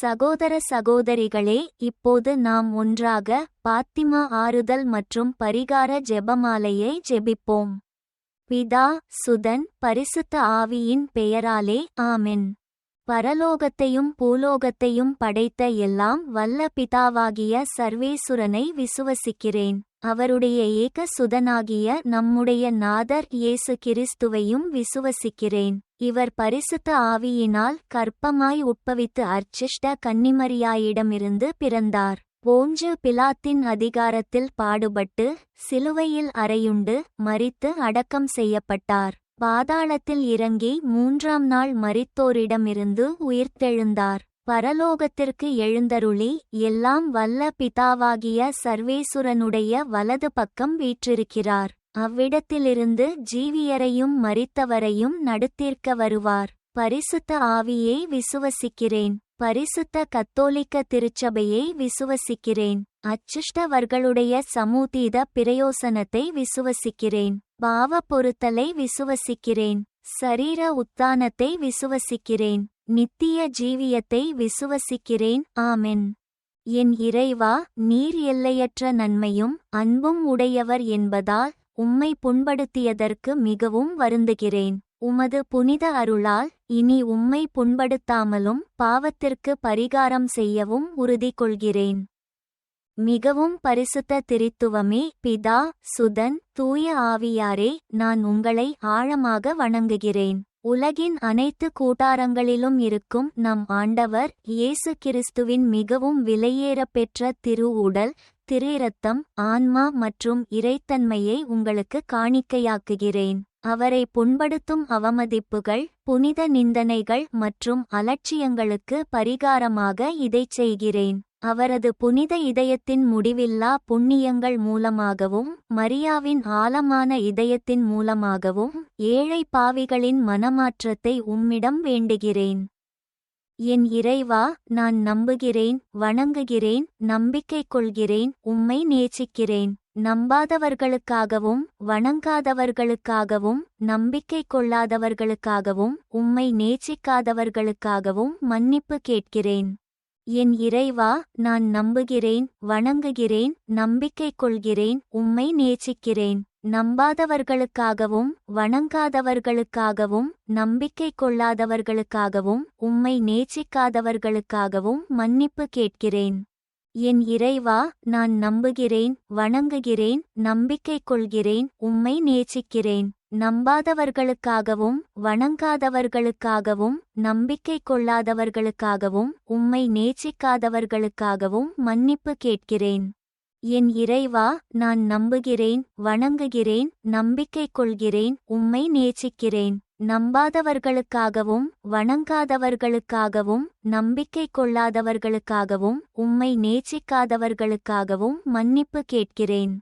சகோதர சகோதரிகளே இப்போது நாம் ஒன்றாக பாத்திமா ஆறுதல் மற்றும் பரிகார ஜெபமாலையை ஜெபிப்போம். பிதா சுதன் பரிசுத்த ஆவியின் பெயராலே ஆமென். பரலோகத்தையும் பூலோகத்தையும் படைத்த எல்லாம் வல்ல பிதாவாகிய சர்வேசுரனை விசுவசிக்கிறேன். அவருடைய ஏக சுதனாகிய நம்முடைய நாதர் இயேசு கிறிஸ்துவையும் விசுவசிக்கிறேன். இவர் பரிசுத்த ஆவியினால் கற்பமாய் உட்பவித்து அர்ச்சிஷ்ட கன்னிமரியாயிடமிருந்து பிறந்தார். போஞ்சு பிலாத்தின் அதிகாரத்தில் பாடுபட்டு சிலுவையில் அறையுண்டு மறித்து அடக்கம் செய்யப்பட்டார். பாதாளத்தில் இறங்கி மூன்றாம் நாள் மறித்தோரிடமிருந்து உயிர்த்தெழுந்தார். பரலோகத்திற்கு எழுந்தருளி எல்லாம் வல்ல பிதாவாகிய சர்வேசுரனுடைய வலது பக்கம் வீற்றிருக்கிறார். அவ்விடத்திலிருந்து ஜீவியரையும் மரித்தவரையும் நடுத்தீர்க்க வருவார். பரிசுத்த ஆவியை விசுவசிக்கிறேன். பரிசுத்த கத்தோலிக்க திருச்சபையை விசுவசிக்கிறேன். அச்சிஷ்டவர்களுடைய சமூதீத பிரயோசனத்தை விசுவசிக்கிறேன். பாவ பொருத்தலை விசுவசிக்கிறேன். சரீர உத்தானத்தை விசுவசிக்கிறேன். நித்திய ஜீவியத்தை விசுவசிக்கிறேன். ஆமென். என் இறைவா நீர் எல்லையற்ற நன்மையும் அன்பும் உடையவர் என்பதால் உம்மை புண்படுத்தியதற்கு மிகவும் வருந்துகிறேன். உமது புனித அருளால் இனி உம்மை புண்படுத்தாமலும் பாவத்திற்கு பரிகாரம் செய்யவும் உறுதி கொள்கிறேன் மிகவும் பரிசுத்த திரித்துவமே பிதா சுதன் தூய ஆவியாரே நான் உங்களை ஆழமாக வணங்குகிறேன். உலகின் அனைத்து கூட்டாரங்களிலும் இருக்கும் நம் ஆண்டவர் இயேசு கிறிஸ்துவின் மிகவும் விலையேறப் பெற்ற திரு உடல் திரீரத்தம் ஆன்மா மற்றும் இறைத்தன்மையை உங்களுக்கு காணிக்கையாக்குகிறேன். அவரை புண்படுத்தும் அவமதிப்புகள் புனித நிந்தனைகள் மற்றும் அலட்சியங்களுக்கு பரிகாரமாக இதைச் செய்கிறேன். அவரது புனித இதயத்தின் முடிவில்லா புண்ணியங்கள் மூலமாகவும் மரியாவின் ஆழமான இதயத்தின் மூலமாகவும் ஏழை பாவிகளின் மனமாற்றத்தை உம்மிடம் வேண்டுகிறேன். என் இறைவா நான் நம்புகிறேன் வணங்குகிறேன் நம்பிக்கை கொள்கிறேன் உம்மை நேசிக்கிறேன். நம்பாதவர்களுக்காகவும் வணங்காதவர்களுக்காகவும் நம்பிக்கை கொள்ளாதவர்களுக்காகவும் உம்மை நேசிக்காதவர்களுக்காகவும் மன்னிப்பு கேட்கிறேன். என் இறைவா நான் நம்புகிறேன் வணங்குகிறேன் நம்பிக்கை கொள்கிறேன் உம்மை நேசிக்கிறேன். நம்பாதவர்களுக்காகவும் வணங்காதவர்களுக்காகவும் நம்பிக்கை கொள்ளாதவர்களுக்காகவும் உம்மை நேசிக்காதவர்களுக்காகவும் மன்னிப்பு கேட்கிறேன். என் இறைவா நான் நம்புகிறேன் வணங்குகிறேன் நம்பிக்கை கொள்கிறேன் உம்மை நேசிக்கிறேன். நம்பாதவர்களுக்காகவும் வணங்காதவர்களுக்காகவும் நம்பிக்கை கொள்ளாதவர்களுக்காகவும் உம்மை நேசிக்காதவர்களுக்காகவும் மன்னிப்பு கேட்கிறேன். என் இறைவா நான் நம்புகிறேன் வணங்குகிறேன் நம்பிக்கை கொள்கிறேன் உம்மை நேசிக்கிறேன். நம்பாதவர்களுக்காகவும் வணங்காதவர்களுக்காகவும் நம்பிக்கை கொள்ளாதவர்களுக்காகவும் உம்மை நேசிக்காதவர்களுக்காகவும் மன்னிப்பு கேட்கிறேன்.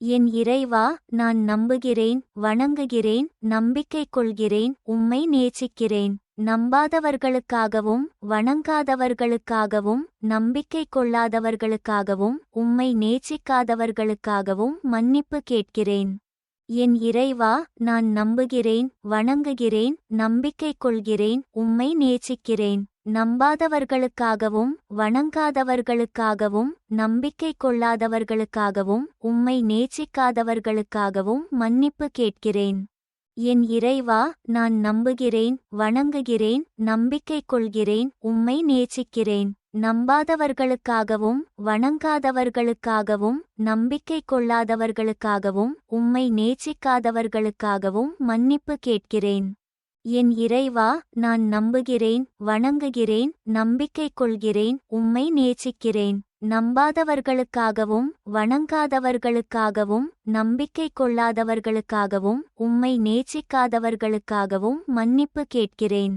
என் இறைவா நான் நம்புகிறேன் வணங்குகிறேன் நம்பிக்கை கொள்கிறேன் உம்மை நேசிக்கிறேன். நம்பாதவர்களுக்காகவும் வணங்காதவர்களுக்காகவும் நம்பிக்கை கொள்ளாதவர்களுக்காகவும் உம்மை நேசிக்காதவர்களுக்காகவும் மன்னிப்பு கேட்கிறேன். என் இறைவா நான் நம்புகிறேன் வணங்குகிறேன் நம்பிக்கை கொள்கிறேன் உம்மை நேசிக்கிறேன். நம்பாதவர்களுக்காகவும் வணங்காதவர்களுக்காகவும் நம்பிக்கை கொள்ளாதவர்களுக்காகவும் உம்மை நேசிக்காதவர்களுக்காகவும் மன்னிப்பு கேட்கிறேன். என் இறைவா நான் நம்புகிறேன் வணங்குகிறேன் நம்பிக்கை கொள்கிறேன் உம்மை நேசிக்கிறேன். நம்பாதவர்களுக்காகவும் வணங்காதவர்களுக்காகவும் நம்பிக்கை கொள்ளாதவர்களுக்காகவும் உம்மை நேசிக்காதவர்களுக்காகவும் மன்னிப்பு கேட்கிறேன். என் இறைவா நான் நம்புகிறேன் வணங்குகிறேன் நம்பிக்கை கொள்கிறேன் உம்மை நேசிக்கிறேன். நம்பாதவர்களுக்காகவும் வணங்காதவர்களுக்காகவும் நம்பிக்கை கொள்ளாதவர்களுக்காகவும் உம்மை நேசிக்காதவர்களுக்காகவும் மன்னிப்பு கேட்கிறேன்.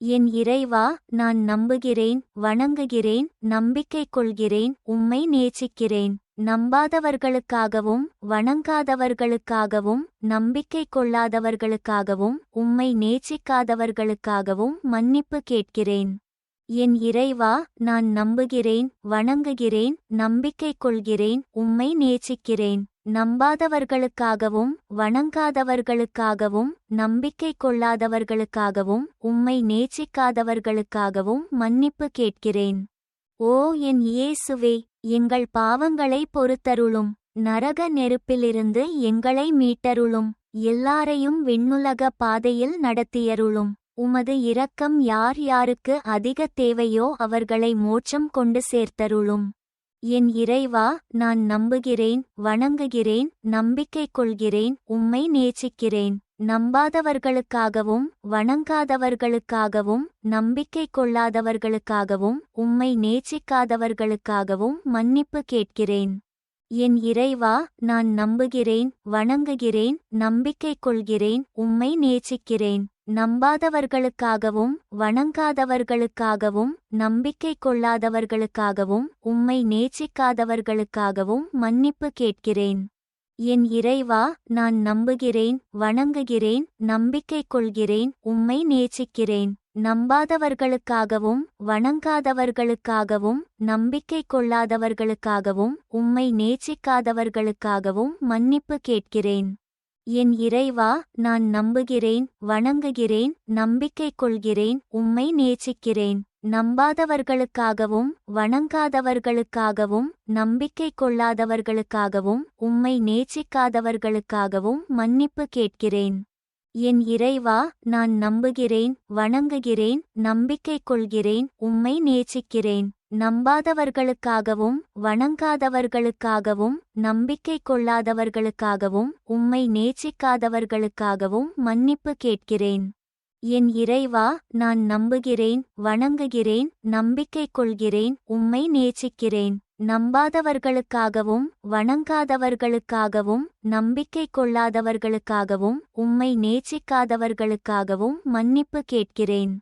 என் இறைவா நான் நம்புகிறேன் வணங்குகிறேன் நம்பிக்கை கொள்கிறேன் உம்மை நேசிக்கிறேன். நம்பாதவர்களுக்காகவும் வணங்காதவர்களுக்காகவும் நம்பிக்கை கொள்ளாதவர்களுக்காகவும் உம்மை நேசிக்காதவர்களுக்காகவும் மன்னிப்பு கேட்கிறேன். என் இறைவா நான் நம்புகிறேன் வணங்குகிறேன் நம்பிக்கை கொள்கிறேன் உம்மை நேசிக்கிறேன். நம்பாதவர்களுக்காகவும் வணங்காதவர்களுக்காகவும் நம்பிக்கை கொள்ளாதவர்களுக்காகவும் உம்மை நேசிக்காதவர்களுக்காகவும் மன்னிப்பு கேட்கிறேன். ஓ என் இயேசுவே எங்கள் பாவங்களை பொறுத்தருளும். நரக நெருப்பிலிருந்து எங்களை மீட்டருளும். எல்லாரையும் விண்ணுலக பாதையில் நடத்தியருளும். உமது இரக்கம் யார் யாருக்கு அதிக தேவையோ அவர்களை மோட்சம் கொண்டு சேர்த்தருளும். என் இறைவா நான் நம்புகிறேன் வணங்குகிறேன் நம்பிக்கை கொள்கிறேன் உம்மை நேசிக்கிறேன். நம்பாதவர்களுக்காகவும் வணங்காதவர்களுக்காகவும் நம்பிக்கை கொள்ளாதவர்களுக்காகவும் உம்மை நேசிக்காதவர்களுக்காகவும் மன்னிப்பு கேட்கிறேன். என் இறைவா நான் நம்புகிறேன் வணங்குகிறேன் நம்பிக்கை கொள்கிறேன் உம்மை நேசிக்கிறேன். நம்பாதவர்களுக்காகவும் வணங்காதவர்களுக்காகவும் நம்பிக்கை கொள்ளாதவர்களுக்காகவும் உம்மை நேசிக்காதவர்களுக்காகவும் மன்னிப்பு கேட்கிறேன். என் இறைவா நான் நம்புகிறேன் வணங்குகிறேன் நம்பிக்கை கொள்கிறேன் உம்மை நேசிக்கிறேன். நம்பாதவர்களுக்காகவும் வணங்காதவர்களுக்காகவும் நம்பிக்கை கொள்ளாதவர்களுக்காகவும் உம்மை நேசிக்காதவர்களுக்காகவும் மன்னிப்பு கேட்கிறேன். என் இறைவா நான் நம்புகிறேன் வணங்குகிறேன் நம்பிக்கை கொள்கிறேன் உம்மை நேசிக்கிறேன். நம்பாதவர்களுக்காகவும் வணங்காதவர்களுக்காகவும் நம்பிக்கை கொள்ளாதவர்களுக்காகவும் உம்மை நேசிக்காதவர்களுக்காகவும் மன்னிப்பு கேட்கிறேன். என் இறைவா நான் நம்புகிறேன் வணங்குகிறேன் நம்பிக்கை கொள்கிறேன் உம்மை நேசிக்கிறேன். நம்பாதவர்களுக்காகவும் வணங்காதவர்களுக்காகவும் நம்பிக்கை கொள்ளாதவர்களுக்காகவும் உம்மை நேசிக்காதவர்களுக்காகவும் மன்னிப்பு கேட்கிறேன். என் இறைவா நான் நம்புகிறேன் வணங்குகிறேன் நம்பிக்கை கொள்கிறேன் உம்மை நேசிக்கிறேன். நம்பாதவர்களுக்காகவும் வணங்காதவர்களுக்காகவும் நம்பிக்கை கொள்ளாதவர்களுக்காகவும் உம்மை நேசிக்காதவர்களுக்காகவும் மன்னிப்பு கேட்கிறேன்.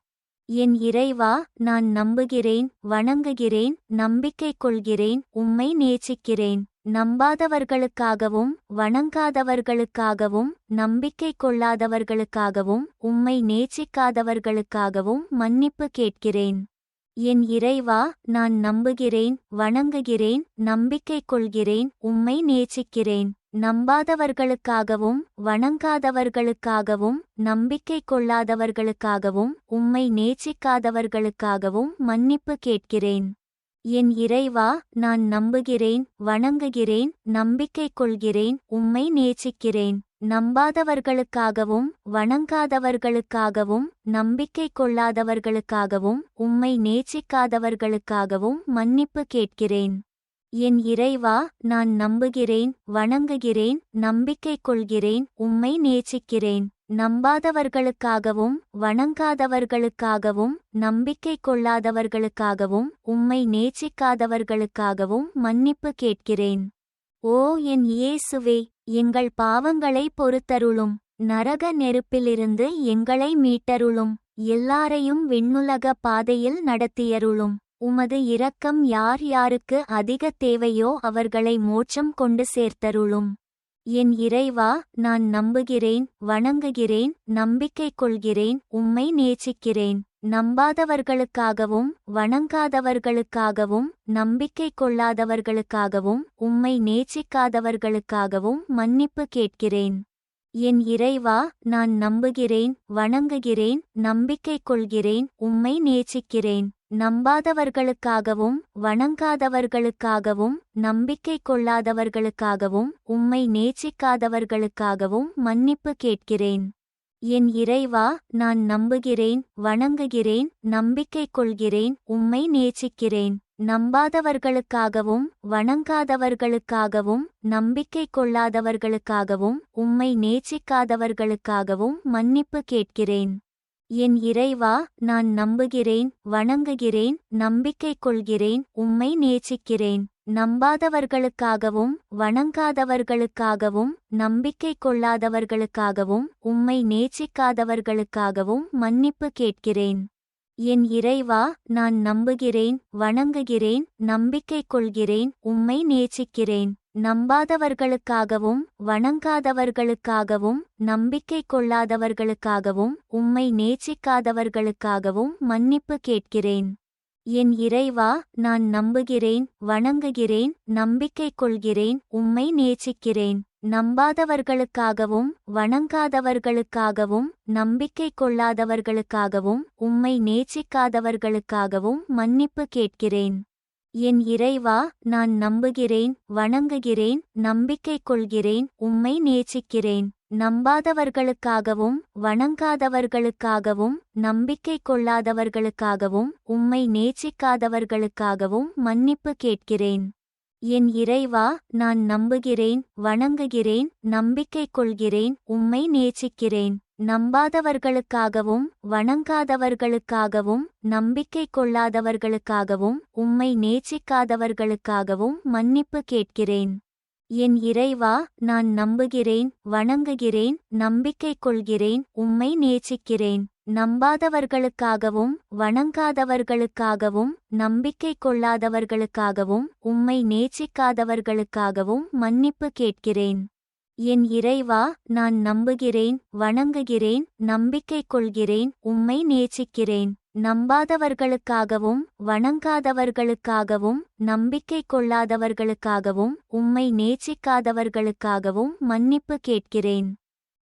என் இறைவா நான் நம்புகிறேன் வணங்குகிறேன் நம்பிக்கை கொள்கிறேன் உம்மை நேசிக்கிறேன். நம்பாதவர்களுக்காகவும் வணங்காதவர்களுக்காகவும் நம்பிக்கை கொள்ளாதவர்களுக்காகவும் உம்மை நேசிக்காதவர்களுக்காகவும் மன்னிப்பு கேட்கிறேன். என் இறைவா நான் நம்புகிறேன் வணங்குகிறேன் நம்பிக்கை கொள்கிறேன் உம்மை நேசிக்கிறேன். நம்பாதவர்களுக்காகவும் வணங்காதவர்களுக்காகவும் நம்பிக்கை கொள்ளாதவர்களுக்காகவும் உம்மை நேசிக்காதவர்களுக்காகவும் மன்னிப்பு கேட்கிறேன். என் இறைவா நான் நம்புகிறேன் வணங்குகிறேன் நம்பிக்கை கொள்கிறேன் உம்மை நேசிக்கிறேன். நம்பாதவர்களுக்காகவும் வணங்காதவர்களுக்காகவும் நம்பிக்கை கொள்ளாதவர்களுக்காகவும் உம்மை நேசிக்காதவர்களுக்காகவும் மன்னிப்பு கேட்கிறேன். என் இறைவா நான் நம்புகிறேன் வணங்குகிறேன் நம்பிக்கை கொள்கிறேன் உம்மை நேசிக்கிறேன். நம்பாதவர்களுக்காகவும் வணங்காதவர்களுக்காகவும் நம்பிக்கை கொள்ளாதவர்களுக்காகவும் உம்மை நேசிக்காதவர்களுக்காகவும் மன்னிப்பு கேட்கிறேன். ஓ என் இயேசுவே எங்கள் பாவங்களை பொறுத்தருளும். நரக நெருப்பிலிருந்து எங்களை மீட்டருளும். எல்லாரையும் விண்ணுலக பாதையில் நடத்தியருளும். உமது இரக்கம் யார் யாருக்கு அதிக தேவையோ அவர்களை மோட்சம் கொண்டு சேர்த்தருளும். என் இறைவா நான் நம்புகிறேன் வணங்குகிறேன் நம்பிக்கை கொள்கிறேன் உம்மை நேசிக்கிறேன். நம்பாதவர்களுக்காகவும் வணங்காதவர்களுக்காகவும் நம்பிக்கை கொள்ளாதவர்களுக்காகவும் உம்மை நேசிக்காதவர்களுக்காகவும் மன்னிப்பு கேட்கிறேன். என் இறைவா நான் நம்புகிறேன் வணங்குகிறேன் நம்பிக்கை கொள்கிறேன் உம்மை நேசிக்கிறேன். நம்பாதவர்களுக்காகவும் வணங்காதவர்களுக்காகவும் நம்பிக்கை கொள்ளாதவர்களுக்காகவும் உம்மை நேசிக்காதவர்களுக்காகவும் மன்னிப்பு கேட்கிறேன். என் இறைவா நான் நம்புகிறேன் வணங்குகிறேன் நம்பிக்கை கொள்கிறேன் உம்மை நேசிக்கிறேன். நம்பாதவர்களுக்காகவும் வணங்காதவர்களுக்காகவும் நம்பிக்கை கொள்ளாதவர்களுக்காகவும் உம்மை நேசிக்காதவர்களுக்காகவும் மன்னிப்பு கேட்கிறேன். என் இறைவா நான் நம்புகிறேன் வணங்குகிறேன் நம்பிக்கை கொள்கிறேன் உம்மை நேசிக்கிறேன். நம்பாதவர்களுக்காகவும் வணங்காதவர்களுக்காகவும் நம்பிக்கை கொள்ளாதவர்களுக்காகவும் உம்மை நேசிக்காதவர்களுக்காகவும் மன்னிப்பு கேட்கிறேன். என் இறைவா நான் நம்புகிறேன் வணங்குகிறேன் நம்பிக்கை கொள்கிறேன் உம்மை நேசிக்கிறேன். நம்பாதவர்களுக்காகவும் வணங்காதவர்களுக்காகவும் நம்பிக்கை கொள்ளாதவர்களுக்காகவும் உம்மை நேசிக்காதவர்களுக்காகவும் மன்னிப்பு கேட்கிறேன். என் இறைவா நான் நம்புகிறேன் வணங்குகிறேன் நம்பிக்கை கொள்கிறேன் உம்மை நேசிக்கிறேன். நம்பாதவர்களுக்காகவும் வணங்காதவர்களுக்காகவும் நம்பிக்கை கொள்ளாதவர்களுக்காகவும் உம்மை நேசிக்காதவர்களுக்காகவும் மன்னிப்பு கேட்கிறேன். என் இறைவா நான் நம்புகிறேன் வணங்குகிறேன் நம்பிக்கை கொள்கிறேன் உம்மை நேசிக்கிறேன். நம்பாதவர்களுக்காகவும் வணங்காதவர்களுக்காகவும் நம்பிக்கை கொள்ளாதவர்களுக்காகவும் உம்மை நேசிக்காதவர்களுக்காகவும் மன்னிப்பு கேட்கிறேன். என் இறைவா நான் நம்புகிறேன் வணங்குகிறேன் நம்பிக்கை கொள்கிறேன் உம்மை நேசிக்கிறேன். நம்பாதவர்களுக்காகவும் வணங்காதவர்களுக்காகவும் நம்பிக்கை கொள்ளாதவர்களுக்காகவும் உம்மை நேசிக்காதவர்களுக்காகவும் மன்னிப்பு கேட்கிறேன். என் இறைவா நான் நம்புகிறேன் வணங்குகிறேன் நம்பிக்கை கொள்கிறேன் உம்மை நேசிக்கிறேன். நம்பாதவர்களுக்காகவும் வணங்காதவர்களுக்காகவும் நம்பிக்கை கொள்ளாதவர்களுக்காகவும் உம்மை நேசிக்காதவர்களுக்காகவும் மன்னிப்பு கேட்கிறேன். என் இறைவா நான் நம்புகிறேன் வணங்குகிறேன் நம்பிக்கை கொள்கிறேன் உம்மை நேசிக்கிறேன். நம்பாதவர்களுக்காகவும் வணங்காதவர்களுக்காகவும் நம்பிக்கை கொள்ளாதவர்களுக்காகவும் உம்மை நேசிக்காதவர்களுக்காகவும் மன்னிப்பு கேட்கிறேன்.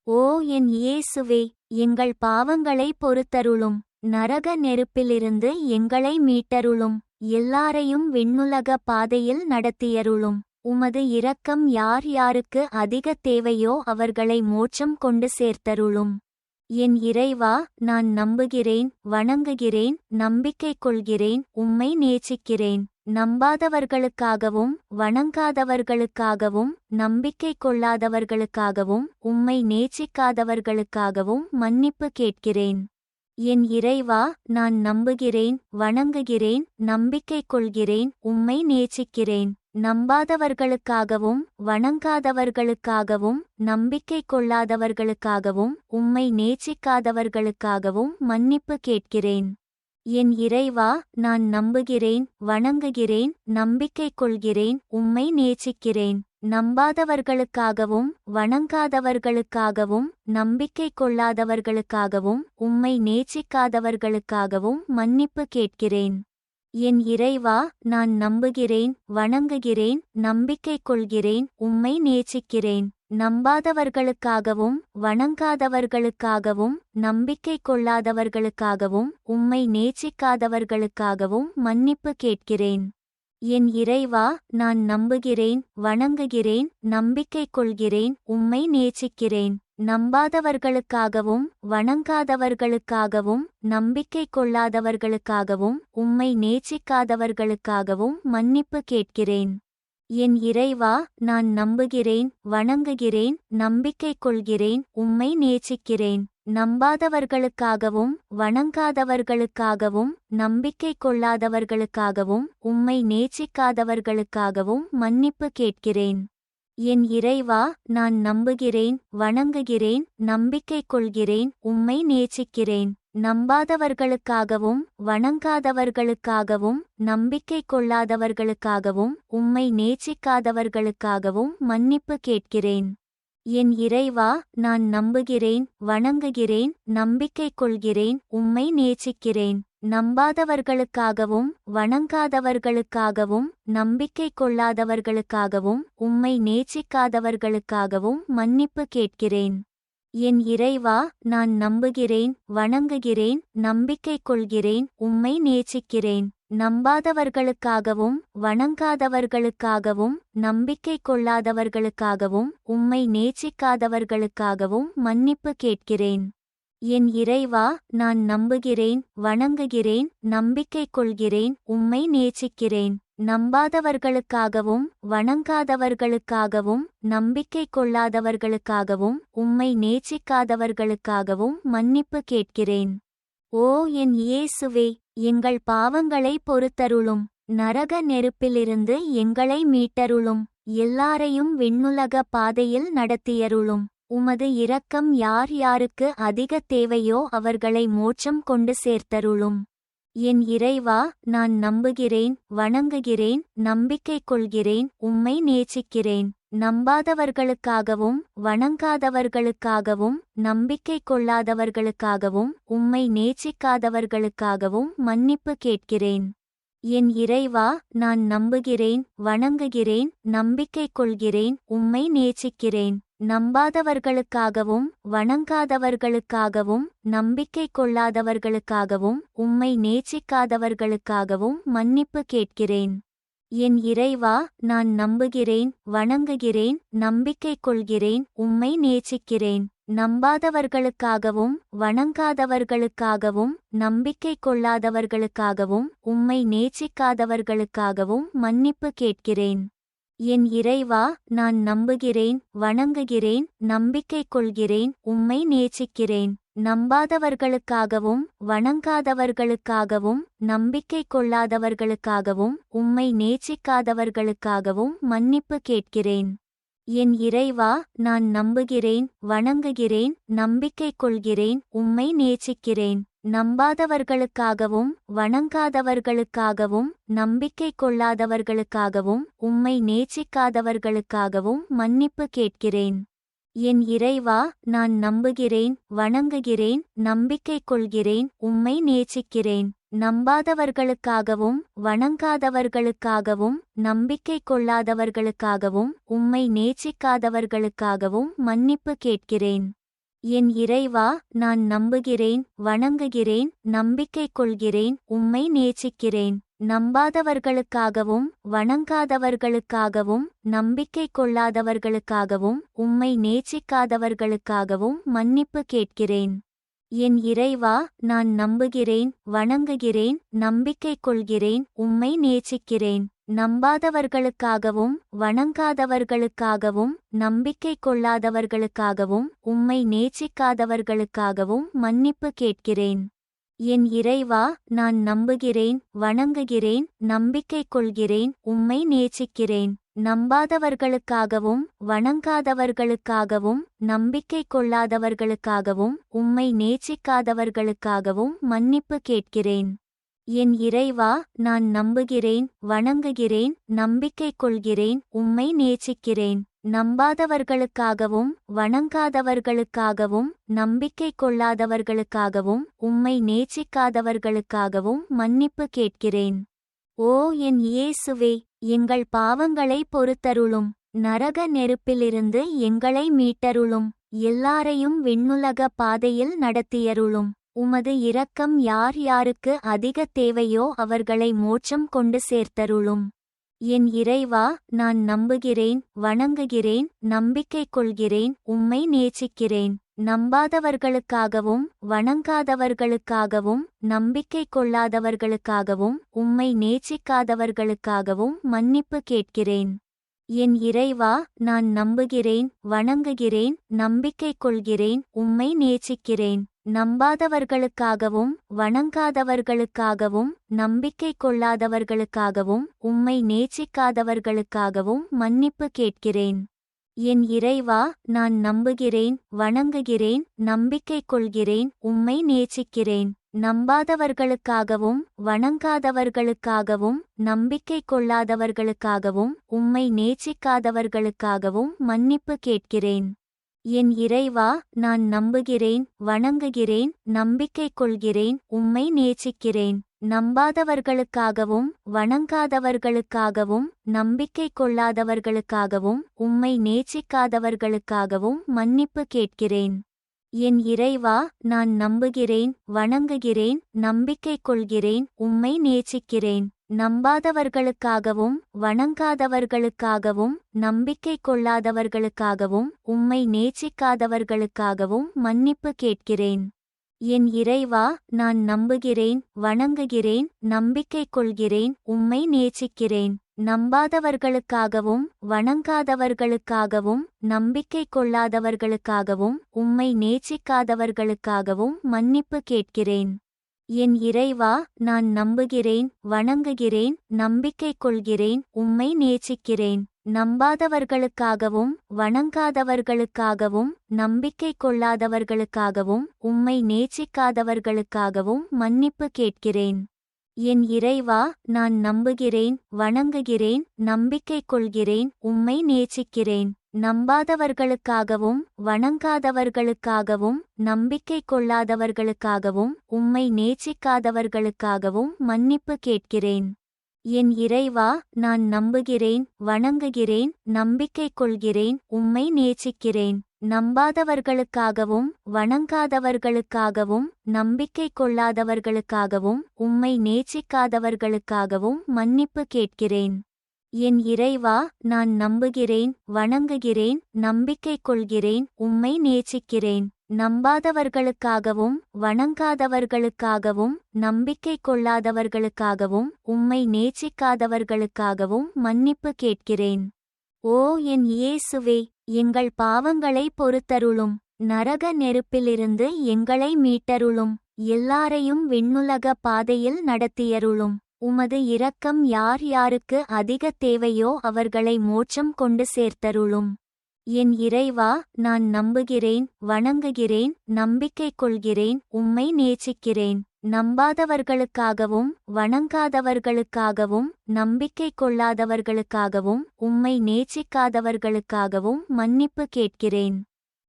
ஓ என் இயேசுவே எங்கள் பாவங்களை பொறுத்தருளும். நரக நெருப்பிலிருந்து எங்களை மீட்டருளும். எல்லாரையும் விண்ணுலக பாதையில் நடத்தியருளும். உமது இரக்கம் யார் யாருக்கு அதிக தேவையோ அவர்களை மோட்சம் கொண்டு சேர்த்தருளும். என் இறைவா நான் நம்புகிறேன் வணங்குகிறேன் நம்பிக்கை கொள்கிறேன் உம்மை நேசிக்கிறேன். நம்பாதவர்களுக்காகவும் வணங்காதவர்களுக்காகவும் நம்பிக்கை கொள்ளாதவர்களுக்காகவும் உம்மை நேசிக்காதவர்களுக்காகவும் மன்னிப்பு கேட்கிறேன். என் இறைவா நான் நம்புகிறேன் வணங்குகிறேன் நம்பிக்கை கொள்கிறேன் உம்மை நேசிக்கிறேன். நம்பாதவர்களுக்காகவும் வணங்காதவர்களுக்காகவும் நம்பிக்கை கொள்ளாதவர்களுக்காகவும் உம்மை நேசிக்காதவர்களுக்காகவும் மன்னிப்பு கேட்கிறேன். என் இறைவா நான் நம்புகிறேன் வணங்குகிறேன் நம்பிக்கை கொள்கிறேன் உம்மை நேசிக்கிறேன். நம்பாதவர்களுக்காகவும் வணங்காதவர்களுக்காகவும் நம்பிக்கை கொள்ளாதவர்களுக்காகவும் உம்மை நேசிக்காதவர்களுக்காகவும் மன்னிப்பு கேட்கிறேன். என் இறைவா நான் நம்புகிறேன் வணங்குகிறேன் நம்பிக்கை கொள்கிறேன் உம்மை நேசிக்கிறேன். நம்பாதவர்களுக்காகவும் வணங்காதவர்களுக்காகவும் நம்பிக்கை கொள்ளாதவர்களுக்காகவும் உம்மை நேசிக்காதவர்களுக்காகவும் மன்னிப்பு கேட்கிறேன். என் இறைவா நான் நம்புகிறேன் வணங்குகிறேன் நம்பிக்கை கொள்கிறேன் உம்மை நேசிக்கிறேன். நம்பாதவர்களுக்காகவும் வணங்காதவர்களுக்காகவும் நம்பிக்கை கொள்ளாதவர்களுக்காகவும் உம்மை நேசிக்காதவர்களுக்காகவும் மன்னிப்பு கேட்கிறேன். என் இறைவா நான் நம்புகிறேன் வணங்குகிறேன் நம்பிக்கை கொள்கிறேன் உம்மை நேசிக்கிறேன். நம்பாதவர்களுக்காகவும் வணங்காதவர்களுக்காகவும் நம்பிக்கை கொள்ளாதவர்களுக்காகவும் உம்மை நேசிக்காதவர்களுக்காகவும் மன்னிப்பு கேட்கிறேன். என் இறைவா நான் நம்புகிறேன் வணங்குகிறேன் நம்பிக்கை கொள்கிறேன் உம்மை நேசிக்கிறேன். நம்பாதவர்களுக்காகவும் வணங்காதவர்களுக்காகவும் நம்பிக்கை கொள்ளாதவர்களுக்காகவும் உம்மை நேசிக்காதவர்களுக்காகவும் மன்னிப்பு கேட்கிறேன். என் இறைவா நான் நம்புகிறேன் வணங்குகிறேன் நம்பிக்கை கொள்கிறேன் உம்மை நேசிக்கிறேன். நம்பாதவர்களுக்காகவும் வணங்காதவர்களுக்காகவும் நம்பிக்கை கொள்ளாதவர்களுக்காகவும் உம்மை நேசிக்காதவர்களுக்காகவும் மன்னிப்பு கேட்கிறேன். என் இறைவா நான் நம்புகிறேன் வணங்குகிறேன் நம்பிக்கை கொள்கிறேன் உம்மை நேசிக்கிறேன். நம்பாதவர்களுக்காகவும் வணங்காதவர்களுக்காகவும் நம்பிக்கை கொள்ளாதவர்களுக்காகவும் உம்மை நேசிக்காதவர்களுக்காகவும் மன்னிப்பு கேட்கிறேன். என் இறைவா நான் நம்புகிறேன் வணங்குகிறேன் நம்பிக்கை கொள்கிறேன் உம்மை நேசிக்கிறேன். நம்பாதவர்களுக்காகவும் வணங்காதவர்களுக்காகவும் நம்பிக்கை கொள்ளாதவர்களுக்காகவும் உம்மை நேசிக்காதவர்களுக்காகவும் மன்னிப்பு கேட்கிறேன். ஓ என் இயேசுவே எங்கள் பாவங்களை பொறுத்தருளும். நரக நெருப்பிலிருந்து எங்களை மீட்டருளும். எல்லாரையும் விண்ணுலக பாதையில் நடத்தியருளும். உமது இரக்கம் யார் யாருக்கு அதிக தேவையோ அவர்களை மோட்சம் கொண்டு சேர்த்தருளும். என் இறைவா நான் நம்புகிறேன் வணங்குகிறேன் நம்பிக்கை கொள்கிறேன் உம்மை நேசிக்கிறேன். நம்பாதவர்களுக்காகவும் வணங்காதவர்களுக்காகவும் நம்பிக்கை கொள்ளாதவர்களுக்காகவும் உம்மை நேசிக்காதவர்களுக்காகவும் மன்னிப்பு கேட்கிறேன். என் இறைவா நான் நம்புகிறேன் வணங்குகிறேன் நம்பிக்கை கொள்கிறேன் உம்மை நேசிக்கிறேன். நம்பாதவர்களுக்காகவும் வணங்காதவர்களுக்காகவும் நம்பிக்கை கொள்ளாதவர்களுக்காகவும் உம்மை நேசிக்காதவர்களுக்காகவும் மன்னிப்பு கேட்கிறேன். என் இறைவா நான் நம்புகிறேன் வணங்குகிறேன் நம்பிக்கை கொள்கிறேன் உம்மை நேசிக்கிறேன். நம்பாதவர்களுக்காகவும் வணங்காதவர்களுக்காகவும் நம்பிக்கை கொள்ளாதவர்களுக்காகவும் உம்மை நேசிக்காதவர்களுக்காகவும் மன்னிப்பு கேட்கிறேன். என் இறைவா நான் நம்புகிறேன் வணங்குகிறேன் நம்பிக்கை கொள்கிறேன் உம்மை நேசிக்கிறேன். நம்பாதவர்களுக்காகவும் வணங்காதவர்களுக்காகவும் நம்பிக்கை கொள்ளாதவர்களுக்காகவும் உம்மை நேசிக்காதவர்களுக்காகவும் மன்னிப்பு கேட்கிறேன். என் இறைவா நான் நம்புகிறேன் வணங்குகிறேன் நம்பிக்கை கொள்கிறேன் உம்மை நேசிக்கிறேன். நம்பாதவர்களுக்காகவும் வணங்காதவர்களுக்காகவும் நம்பிக்கை கொள்ளாதவர்களுக்காகவும் உம்மை நேசிக்காதவர்களுக்காகவும் மன்னிப்பு கேட்கிறேன். என் இறைவா நான் நம்புகிறேன் வணங்குகிறேன் நம்பிக்கை கொள்கிறேன் உம்மை நேசிக்கிறேன். நம்பாதவர்களுக்காகவும் வணங்காதவர்களுக்காகவும் நம்பிக்கை கொள்ளாதவர்களுக்காகவும் உம்மை நேசிக்காதவர்களுக்காகவும் மன்னிப்பு கேட்கிறேன். என் இறைவா நான் நம்புகிறேன் வணங்குகிறேன் நம்பிக்கை கொள்கிறேன் உம்மை நேசிக்கிறேன். நம்பாதவர்களுக்காகவும் வணங்காதவர்களுக்காகவும் நம்பிக்கை கொள்ளாதவர்களுக்காகவும் உம்மை நேசிக்காதவர்களுக்காகவும் மன்னிப்பு கேட்கிறேன். என் இறைவா நான் நம்புகிறேன் வணங்குகிறேன் நம்பிக்கை கொள்கிறேன் உம்மை நேசிக்கிறேன். நம்பாதவர்களுக்காகவும் வணங்காதவர்களுக்காகவும் நம்பிக்கை கொள்ளாதவர்களுக்காகவும் உம்மை நேசிக்காதவர்களுக்காகவும் மன்னிப்பு கேட்கிறேன். என் இறைவா நான் நம்புகிறேன் வணங்குகிறேன் நம்பிக்கை கொள்கிறேன் உம்மை நேசிக்கிறேன். நம்பாதவர்களுக்காகவும் வணங்காதவர்களுக்காகவும் நம்பிக்கை கொள்ளாதவர்களுக்காகவும் உம்மை நேசிக்காதவர்களுக்காகவும் மன்னிப்பு கேட்கிறேன். என் இறைவா நான் நம்புகிறேன் வணங்குகிறேன் நம்பிக்கை கொள்கிறேன் உம்மை நேசிக்கிறேன். நம்பாதவர்களுக்காகவும் வணங்காதவர்களுக்காகவும் நம்பிக்கை கொள்ளாதவர்களுக்காகவும் உம்மை நேசிக்காதவர்களுக்காகவும் மன்னிப்பு கேட்கிறேன். ஓ என் இயேசுவே எங்கள் பாவங்களை பொறுத்தருளும். நரக நெருப்பிலிருந்து எங்களை மீட்டருளும். எல்லாரையும் விண்ணுலக பாதையில் நடத்தியருளும். உமது இரக்கம் யார் யாருக்கு அதிக தேவையோ அவர்களை மோட்சம் கொண்டு சேர்த்தருளும். என் இறைவா நான் நம்புகிறேன் வணங்குகிறேன் நம்பிக்கை கொள்கிறேன் உம்மை நேசிக்கிறேன். நம்பாதவர்களுக்காகவும் வணங்காதவர்களுக்காகவும் நம்பிக்கை கொள்ளாதவர்களுக்காகவும் உம்மை நேசிக்காதவர்களுக்காகவும் மன்னிப்பு கேட்கிறேன். என் இறைவா நான் நம்புகிறேன் வணங்குகிறேன் நம்பிக்கை கொள்கிறேன் உம்மை நேசிக்கிறேன். நம்பாதவர்களுக்காகவும் வணங்காதவர்களுக்காகவும் நம்பிக்கை கொள்ளாதவர்களுக்காகவும் உம்மை நேசிக்காதவர்களுக்காகவும் மன்னிப்பு கேட்கிறேன். என் இறைவா நான் நம்புகிறேன் வணங்குகிறேன் நம்பிக்கை கொள்கிறேன் உம்மை நேசிக்கிறேன். நம்பாதவர்களுக்காகவும் வணங்காதவர்களுக்காகவும் நம்பிக்கை கொள்ளாதவர்களுக்காகவும் உம்மை நேசிக்காதவர்களுக்காகவும் மன்னிப்பு கேட்கிறேன். என் இறைவா நான் நம்புகிறேன் வணங்குகிறேன் நம்பிக்கை கொள்கிறேன் உம்மை நேசிக்கிறேன். நம்பாதவர்களுக்காகவும் வணங்காதவர்களுக்காகவும் நம்பிக்கை கொள்ளாதவர்களுக்காகவும் உம்மை நேசிக்காதவர்களுக்காகவும் மன்னிப்பு கேட்கிறேன். என் இறைவா நான் நம்புகிறேன் வணங்குகிறேன் நம்பிக்கை கொள்கிறேன் உம்மை நேசிக்கிறேன். நம்பாதவர்களுக்காகவும் வணங்காதவர்களுக்காகவும் நம்பிக்கை கொள்ளாதவர்களுக்காகவும் உம்மை நேசிக்காதவர்களுக்காகவும் மன்னிப்பு கேட்கிறேன். என் இறைவா நான் நம்புகிறேன் வணங்குகிறேன் நம்பிக்கை கொள்கிறேன் உம்மை நேசிக்கிறேன். நம்பாதவர்களுக்காகவும் வணங்காதவர்களுக்காகவும் நம்பிக்கை கொள்ளாதவர்களுக்காகவும் உம்மை நேசிக்காதவர்களுக்காகவும் மன்னிப்பு கேட்கிறேன். என் இறைவா நான் நம்புகிறேன் வணங்குகிறேன் நம்பிக்கை கொள்கிறேன் உம்மை நேசிக்கிறேன். நம்பாதவர்களுக்காகவும் வணங்காதவர்களுக்காகவும் நம்பிக்கை கொள்ளாதவர்களுக்காகவும் உம்மை நேசிக்காதவர்களுக்காகவும் மன்னிப்பு கேட்கிறேன். என் இறைவா நான் நம்புகிறேன் வணங்குகிறேன் நம்பிக்கை கொள்கிறேன் உம்மை நேசிக்கிறேன். நம்பாதவர்களுக்காகவும் வணங்காதவர்களுக்காகவும் நம்பிக்கை கொள்ளாதவர்களுக்காகவும் உம்மை நேசிக்காதவர்களுக்காகவும் மன்னிப்பு கேட்கிறேன். என் இறைவா நான் நம்புகிறேன் வணங்குகிறேன் நம்பிக்கை கொள்கிறேன் உம்மை நேசிக்கிறேன். நம்பாதவர்களுக்காகவும் வணங்காதவர்களுக்காகவும் நம்பிக்கை கொள்ளாதவர்களுக்காகவும் உம்மை நேசிக்காதவர்களுக்காகவும் மன்னிப்பு கேட்கிறேன். என் இறைவா நான் நம்புகிறேன் வணங்குகிறேன் நம்பிக்கை கொள்கிறேன் உம்மை நேசிக்கிறேன். நம்பாதவர்களுக்காகவும் வணங்காதவர்களுக்காகவும் நம்பிக்கை கொள்ளாதவர்களுக்காகவும் உம்மை நேசிக்காதவர்களுக்காகவும் மன்னிப்பு கேட்கிறேன். ஓ என் இயேசுவே எங்கள் பாவங்களை பொறுத்தருளும். நரக நெருப்பிலிருந்து எங்களை மீட்டருளும். எல்லாரையும் விண்ணுலக பாதையில் நடத்தியருளும். உமது இரக்கம் யார் யாருக்கு அதிக தேவையோ அவர்களை மோட்சம் கொண்டு சேர்த்தருளும். என் இறைவா நான் நம்புகிறேன் வணங்குகிறேன் நம்பிக்கை கொள்கிறேன் உம்மை நேசிக்கிறேன். நம்பாதவர்களுக்காகவும் வணங்காதவர்களுக்காகவும் நம்பிக்கை கொள்ளாதவர்களுக்காகவும் உம்மை நேசிக்காதவர்களுக்காகவும் மன்னிப்பு கேட்கிறேன்.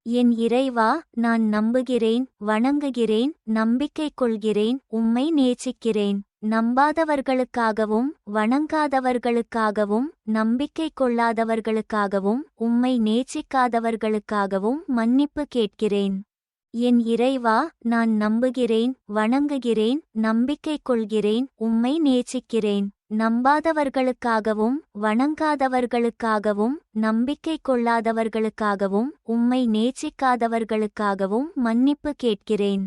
என் இறைவா நான் நம்புகிறேன் வணங்குகிறேன் நம்பிக்கை கொள்கிறேன் உம்மை நேசிக்கிறேன். நம்பாதவர்களுக்காகவும் வணங்காதவர்களுக்காகவும் நம்பிக்கை கொள்ளாதவர்களுக்காகவும் உம்மை நேசிக்காதவர்களுக்காகவும் மன்னிப்பு கேட்கிறேன். என் இறைவா நான் நம்புகிறேன் வணங்குகிறேன் நம்பிக்கை கொள்கிறேன் உம்மை நேசிக்கிறேன். நம்பாதவர்களுக்காகவும் வணங்காதவர்களுக்காகவும் நம்பிக்கை கொள்ளாதவர்களுக்காகவும் உம்மை நேசிக்காதவர்களுக்காகவும் மன்னிப்பு கேட்கிறேன்.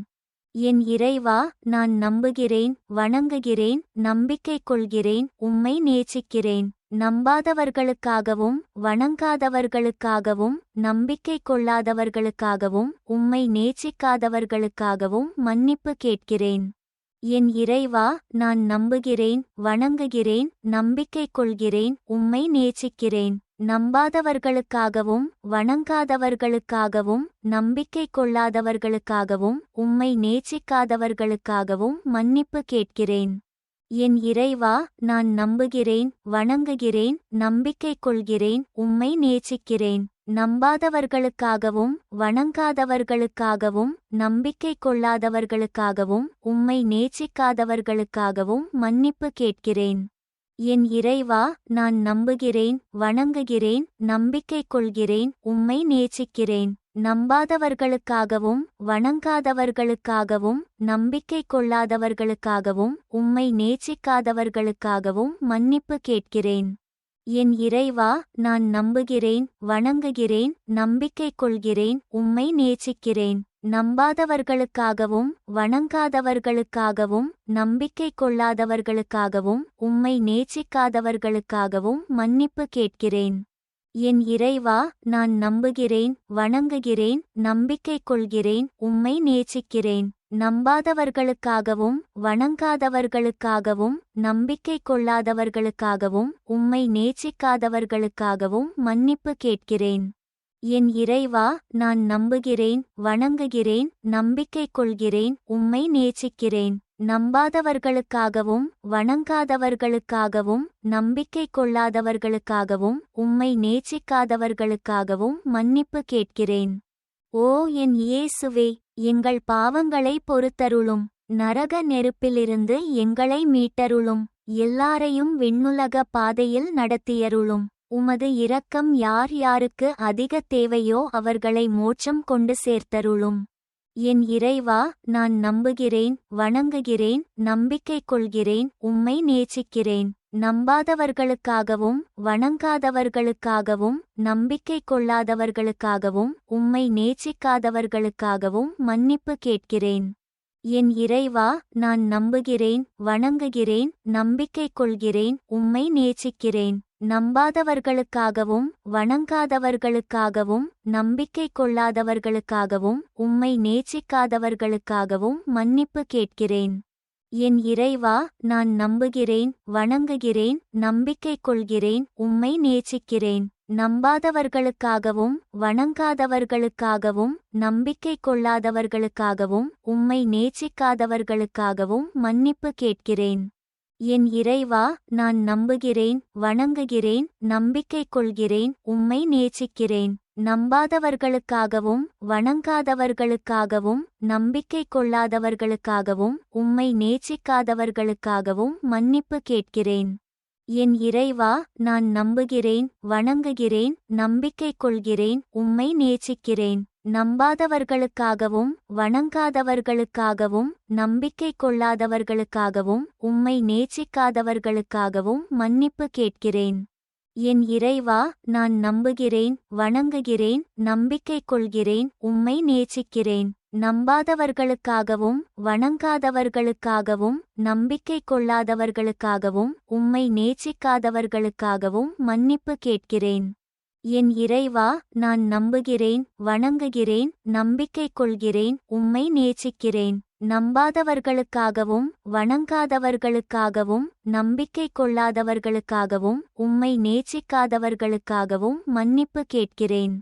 என் இறைவா நான் நம்புகிறேன் வணங்குகிறேன் நம்பிக்கை கொள்கிறேன் உம்மை நேசிக்கிறேன். நம்பாதவர்களுக்காகவும் வணங்காதவர்களுக்காகவும் நம்பிக்கை கொள்ளாதவர்களுக்காகவும் உம்மை நேசிக்காதவர்களுக்காகவும் மன்னிப்பு கேட்கிறேன். என் இறைவா நான் நம்புகிறேன் வணங்குகிறேன் நம்பிக்கை கொள்கிறேன் உம்மை நேசிக்கிறேன். நம்பாதவர்களுக்காகவும் வணங்காதவர்களுக்காகவும் நம்பிக்கை கொள்ளாதவர்களுக்காகவும் உம்மை நேசிக்காதவர்களுக்காகவும் மன்னிப்பு கேட்கிறேன். என் இறைவா நான் நம்புகிறேன் வணங்குகிறேன் நம்பிக்கை கொள்கிறேன் உம்மை நேசிக்கிறேன். நம்பாதவர்களுக்காகவும் வணங்காதவர்களுக்காகவும் நம்பிக்கை கொள்ளாதவர்களுக்காகவும் உம்மை நேசிக்காதவர்களுக்காகவும் மன்னிப்பு கேட்கிறேன். என் இறைவா நான் நம்புகிறேன் வணங்குகிறேன் நம்பிக்கை கொள்கிறேன் உம்மை நேசிக்கிறேன். நம்பாதவர்களுக்காகவும் வணங்காதவர்களுக்காகவும் நம்பிக்கை கொள்ளாதவர்களுக்காகவும் உம்மை நேசிக்காதவர்களுக்காகவும் மன்னிப்பு கேட்கிறேன். என் இறைவா நான் நம்புகிறேன் வணங்குகிறேன் நம்பிக்கை கொள்கிறேன் உம்மை நேசிக்கிறேன். நம்பாதவர்களுக்காகவும் வணங்காதவர்களுக்காகவும் நம்பிக்கை கொள்ளாதவர்களுக்காகவும் உம்மை நேசிக்காதவர்களுக்காகவும் மன்னிப்பு கேட்கிறேன். என் இறைவா நான் நம்புகிறேன் வணங்குகிறேன் நம்பிக்கை கொள்கிறேன் உம்மை நேசிக்கிறேன். நம்பாதவர்களுக்காகவும் வணங்காதவர்களுக்காகவும் நம்பிக்கை கொள்ளாதவர்களுக்காகவும் உம்மை நேசிக்காதவர்களுக்காகவும் மன்னிப்பு கேட்கிறேன். என் இறைவா நான் நம்புகிறேன் வணங்குகிறேன் நம்பிக்கை கொள்கிறேன் உம்மை நேசிக்கிறேன். நம்பாதவர்களுக்காகவும் வணங்காதவர்களுக்காகவும் நம்பிக்கை கொள்ளாதவர்களுக்காகவும் உம்மை நேசிக்காதவர்களுக்காகவும் மன்னிப்பு கேட்கிறேன். ஓ என் இயேசுவே எங்கள் பாவங்களை பொறுத்தருளும். நரக நெருப்பிலிருந்து எங்களை மீட்டருளும். எல்லாரையும் விண்ணுலக பாதையில் நடத்தியருளும். உமது இரக்கம் யார் யாருக்கு அதிக தேவையோ அவர்களை மோட்சம் கொண்டு சேர்த்தருளும். என் இறைவா நான் நம்புகிறேன் வணங்குகிறேன் நம்பிக்கை கொள்கிறேன் உம்மை நேசிக்கிறேன். நம்பாதவர்களுக்காகவும் வணங்காதவர்களுக்காகவும் நம்பிக்கை கொள்ளாதவர்களுக்காகவும் உம்மை நேசிக்காதவர்களுக்காகவும் மன்னிப்பு கேட்கிறேன். என் இறைவா நான் நம்புகிறேன் வணங்குகிறேன் நம்பிக்கை கொள்கிறேன் உம்மை நேசிக்கிறேன். நம்பாதவர்களுக்காகவும் வணங்காதவர்களுக்காகவும் நம்பிக்கை கொள்ளாதவர்களுக்காகவும் உம்மை நேசிக்காதவர்களுக்காகவும் மன்னிப்பு கேட்கிறேன். என் இறைவா நான் நம்புகிறேன் வணங்குகிறேன் நம்பிக்கை கொள்கிறேன் உம்மை நேசிக்கிறேன். நம்பாதவர்களுக்காகவும் வணங்காதவர்களுக்காகவும் நம்பிக்கை கொள்ளாதவர்களுக்காகவும் உம்மை நேசிக்காதவர்களுக்காகவும் மன்னிப்பு கேட்கிறேன். என் இறைவா நான் நம்புகிறேன் வணங்குகிறேன் நம்பிக்கை கொள்கிறேன் உம்மை நேசிக்கிறேன். நம்பாதவர்களுக்காகவும் வணங்காதவர்களுக்காகவும் நம்பிக்கை கொள்ளாதவர்களுக்காகவும் உம்மை நேசிக்காதவர்களுக்காகவும் மன்னிப்பு கேட்கிறேன். என் இறைவா நான் நம்புகிறேன் வணங்குகிறேன் நம்பிக்கை கொள்கிறேன் உம்மை நேசிக்கிறேன். நம்பாதவர்களுக்காகவும் வணங்காதவர்களுக்காகவும் நம்பிக்கை கொள்ளாதவர்களுக்காகவும் உம்மை நேசிக்காதவர்களுக்காகவும் மன்னிப்பு கேட்கிறேன். என் இறைவா நான் நம்புகிறேன் வணங்குகிறேன் நம்பிக்கை கொள்கிறேன் உம்மை நேசிக்கிறேன். நம்பாதவர்களுக்காகவும் வணங்காதவர்களுக்காகவும் நம்பிக்கை கொள்ளாதவர்களுக்காகவும் உம்மை நேசிக்காதவர்களுக்காகவும் மன்னிப்பு கேட்கிறேன். என் இறைவா நான் நம்புகிறேன் வணங்குகிறேன் நம்பிக்கை கொள்கிறேன் உம்மை நேசிக்கிறேன். நம்பாதவர்களுக்காகவும் வணங்காதவர்களுக்காகவும் நம்பிக்கை கொள்ளாதவர்களுக்காகவும் உம்மை நேசிக்காதவர்களுக்காகவும் மன்னிப்பு கேட்கிறேன்.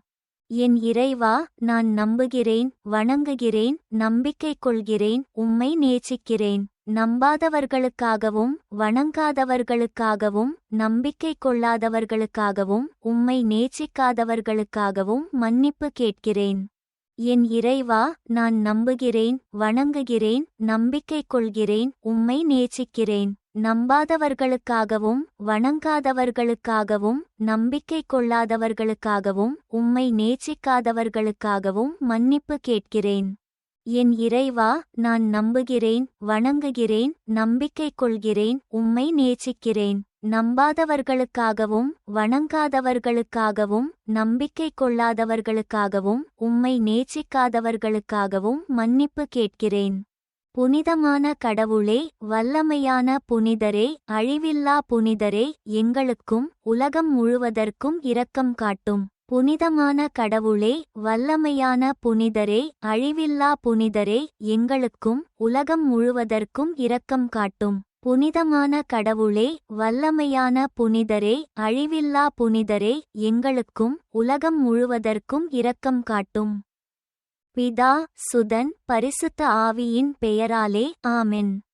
என் இறைவா நான் நம்புகிறேன் வணங்குகிறேன் நம்பிக்கை கொள்கிறேன் உம்மை நேசிக்கிறேன். நம்பாதவர்களுக்காகவும் வணங்காதவர்களுக்காகவும் நம்பிக்கை கொள்ளாதவர்களுக்காகவும் உம்மை நேசிக்காதவர்களுக்காகவும் மன்னிப்பு கேட்கிறேன். என் இறைவா நான் நம்புகிறேன் வணங்குகிறேன் நம்பிக்கை கொள்கிறேன் உம்மை நேசிக்கிறேன். நம்பாதவர்களுக்காகவும் வணங்காதவர்களுக்காகவும் நம்பிக்கை கொள்ளாதவர்களுக்காகவும் உம்மை நேசிக்காதவர்களுக்காகவும் மன்னிப்பு கேட்கிறேன். என் இறைவா நான் நம்புகிறேன் வணங்குகிறேன் நம்பிக்கை கொள்கிறேன் உம்மை நேசிக்கிறேன். நம்பாதவர்களுக்காகவும் வணங்காதவர்களுக்காகவும் நம்பிக்கை கொள்ளாதவர்களுக்காகவும் உம்மை நேசிக்காதவர்களுக்காகவும் மன்னிப்பு கேட்கிறேன். புனிதமான கடவுளே வல்லமையான புனிதரே அழிவில்லா புனிதரே எங்களுக்கும் உலகம் முழுவதற்கும் இரக்கம் காட்டும். புனிதமான கடவுளே வல்லமையான புனிதரே அழிவில்லா புனிதரே எங்களுக்கும் உலகம் முழுவதற்கும் இரக்கம் காட்டும். புனிதமான கடவுளே வல்லமையான புனிதரே அழிவில்லா புனிதரே எங்களுக்கும் உலகம் முழுவதற்கும் இரக்கம் காட்டும். பிதா சுதன் பரிசுத்த ஆவியின் பெயராலே ஆமென்.